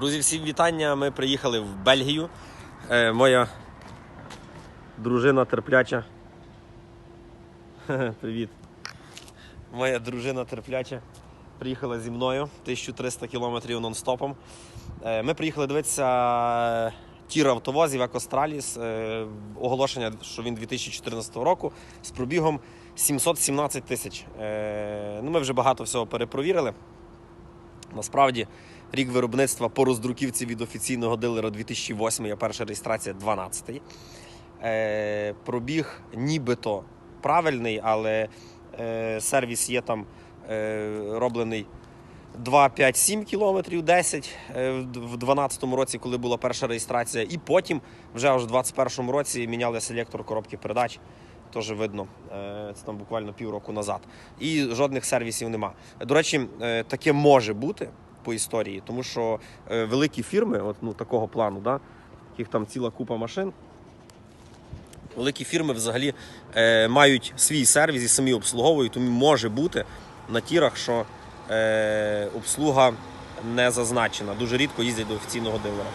Друзі, всім вітання. Ми приїхали в Бельгію. Е, моя дружина терпляча. Привіт. Моя дружина терпляча приїхала зі мною 1300 кілометрів нон-стопом. Е, ми приїхали дивитися тір автовозів Екостраліс. Е, оголошення, що він 2014 року з пробігом 717 тисяч. Е, ну, ми вже багато всього перепровірили. Насправді, рік виробництва по роздруківці від офіційного дилера 2008, а перша реєстрація 12. Е, пробіг нібито правильний, але е, сервіс є там е, роблений 2, 5, 7 кілометрів, 10 е, в 2012 році, коли була перша реєстрація, і потім вже в 2021 році міняли селектор коробки передач. Теж видно, е, це там буквально півроку назад. І жодних сервісів нема. До речі, е, таке може бути по історії, тому що е, великі фірми, от, ну, такого плану, да, яких там ціла купа машин, великі фірми взагалі е, мають свій сервіс і самі обслуговують, тому може бути на тірах, що е, обслуга не зазначена. Дуже рідко їздять до офіційного дилера.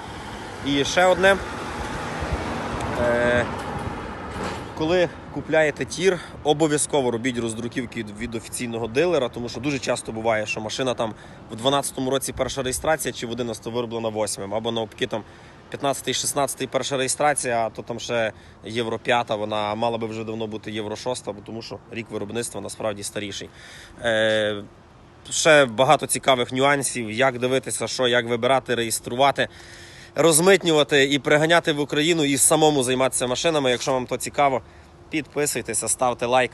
І ще одне. Е, коли купляєте тір, обов'язково робіть роздруківки від- офіційного дилера, тому що дуже часто буває, що машина там в 12-му році перша реєстрація чи в 11 вироблена 8 або навпаки там 15-16 перша реєстрація, а то там ще євро 5, вона мала би вже давно бути євро 6, бо тому що рік виробництва насправді старіший. Е, ще багато цікавих нюансів, як дивитися, що, як вибирати, реєструвати, розмитнювати і приганяти в Україну і самому займатися машинами. Якщо вам то цікаво, підписуйтеся, ставте лайк.